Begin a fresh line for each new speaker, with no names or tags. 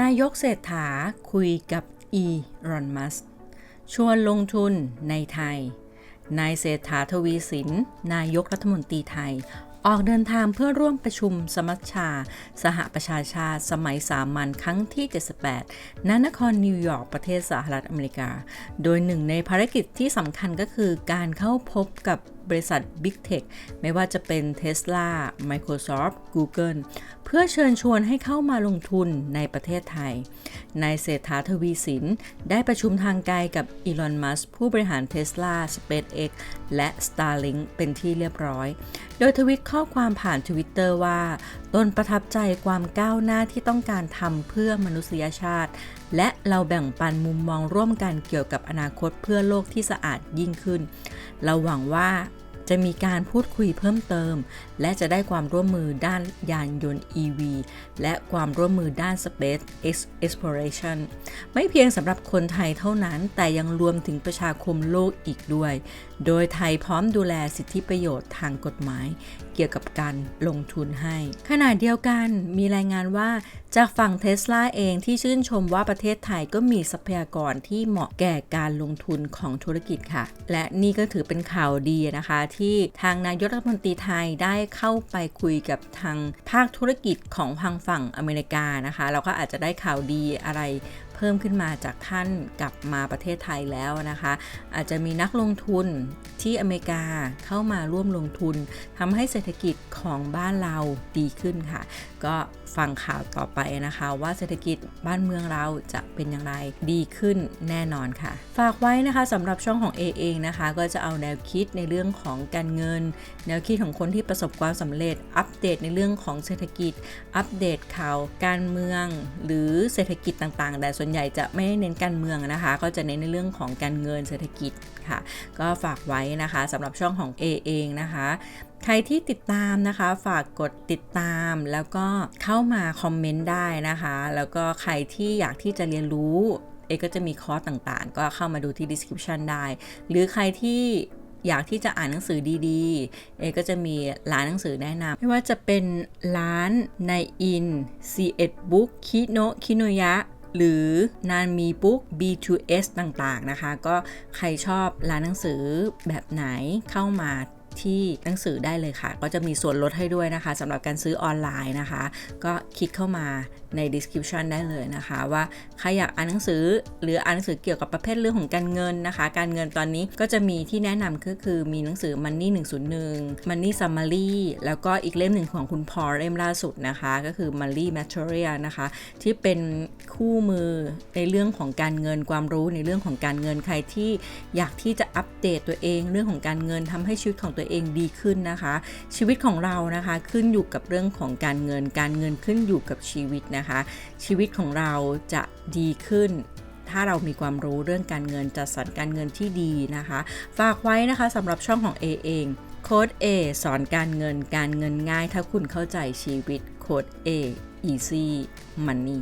นายกเศรษฐาคุยกับอีรอนมัสชวนลงทุนในไทย นายเศรษฐาทวีสิน นายกรัฐมนตรีไทย ออกเดินทางเพื่อร่วมประชุมสมัชชา สหประชาชาติสมัยสามัญครั้งที่ 78 ณ นครนิวยอร์กประเทศสหรัฐอเมริกา โดยหนึ่งในภารกิจที่สำคัญก็คือการเข้าพบกับ บริษัท Big Tech ไม่ว่าจะเป็น Tesla Microsoft Google เพื่อเชิญชวนให้เข้ามาลงทุนในประเทศไทย นายเศรษฐาทวีสิน ได้ประชุมทางไกลกับอีลอน มัสผู้บริหาร Tesla SpaceX และ Starlink เป็นที่เรียบร้อย โดยทวิตข้อความผ่านทวิตเตอร์ว่า ตนประทับใจความก้าวหน้าที่ต้องการทำเพื่อมนุษยชาติ และเราแบ่งปันมุมมองร่วมกันเกี่ยวกับอนาคตเพื่อโลกที่สะอาดยิ่งขึ้น เราหวังว่า จะมีการพูดคุยเพิ่มเติม และจะได้ความร่วมมือด้านยานยนต์ EV และความร่วมมือด้าน Space Exploration ไม่เพียงสำหรับคนไทยเท่านั้น แต่ยังรวมถึงประชาคมโลกอีกด้วย โดยไทยพร้อมดูแลสิทธิประโยชน์ทางกฎหมาย เกี่ยวกับการลงทุนให้ ขณะเดียวกันมีรายงานว่า จากฝั่งเทสลาเองที่ชื่นชมว่าประเทศไทยก็มีทรัพยากรที่เหมาะแก่การลงทุนของธุรกิจค่ะ และนี่ก็ถือเป็นข่าวดีนะคะ ที่ทางนายกรัฐมนตรีไทยได้เข้าไปคุยกับทางภาคธุรกิจของทางฝั่งอเมริกานะคะ เราก็อาจจะได้ข่าวดีอะไร เพิ่มขึ้นมาจากท่านกลับมาประเทศไทยแล้วนะคะ อาจจะมีนักลงทุนที่อเมริกาเข้ามาร่วมลงทุนทำให้เศรษฐกิจของบ้านเราดีขึ้นค่ะ ก็ฟังข่าวต่อไปนะคะ ว่าเศรษฐกิจบ้านเมืองเราจะเป็นอย่างไรดีขึ้นแน่นอนค่ะ ฝากไว้นะคะสำหรับช่องของ A เองนะคะ ก็จะเอาแนวคิดในเรื่องของการเงิน แนวคิดของคนที่ประสบความสำเร็จ อัปเดตในเรื่องของเศรษฐกิจ อัปเดตข่าวการเมือง หรือเศรษฐกิจต่างๆแต่ส่วนใหญ่จะไม่ได้เน้นการเมืองนะคะ ก็จะเน้นในเรื่องของการเงินเศรษฐกิจค่ะ ก็ฝากไว้นะคะสำหรับช่องของ A เองนะคะใครที่ติดตามนะคะฝากกดติดตามแล้วก็เข้ามาคอมเมนต์ได้นะคะ แล้วก็ใครที่อยากที่จะเรียนรู้เอก็จะมีคอร์สต่างๆ ก็เข้ามาดูที่ description ได้ หรือใครที่อยากที่จะอ่านหนังสือดีๆ เอก็จะมีร้านหนังสือแนะนำไม่ว่าจะเป็นร้านในอิน C1 Book คิโนคิโนยะ หรือนานมีบุ๊ก B2S ต่างๆนะคะ ก็ใครชอบร้านหนังสือแบบไหนเข้ามาที่หนังสือได้เลยค่ะ ก็จะมีส่วนลดให้ด้วยนะคะสำหรับการซื้อออนไลน์นะคะ ก็คลิกเข้ามาใน description ได้เลยนะคะว่าใครอยากอ่านหนังสือ หรืออ่านหนังสือเกี่ยวกับประเภทเรื่องของการเงินนะคะ การเงินตอนนี้ก็จะมีที่แนะนำก็คือมีหนังสือ Money 101 Money Summary แล้วก็อีกเล่มหนึ่งของคุณพอเล่มล่าสุดนะคะ ก็คือ Money Material นะคะ ที่เป็นคู่มือในเรื่องของการเงินความรู้ในเรื่องของการเงินใครที่อยากที่จะอัปเดตตัวเองเรื่องของการเงินทำให้ชีวิตของตัวเองดีขึ้นนะคะ ชีวิตของเรานะคะขึ้นอยู่กับเรื่องของการเงิน การเงินขึ้นอยู่กับชีวิตนะคะนะคะ ชีวิตของเราจะดีขึ้น ถ้าเรามีความรู้เรื่องการเงินจัดสรรการเงินที่ดีนะคะ ฝากไว้นะคะสำหรับช่องของ A เองโค้ด A สอนการเงินการเงินง่าย ถ้าคุณเข้าใจชีวิตโค้ด A easy money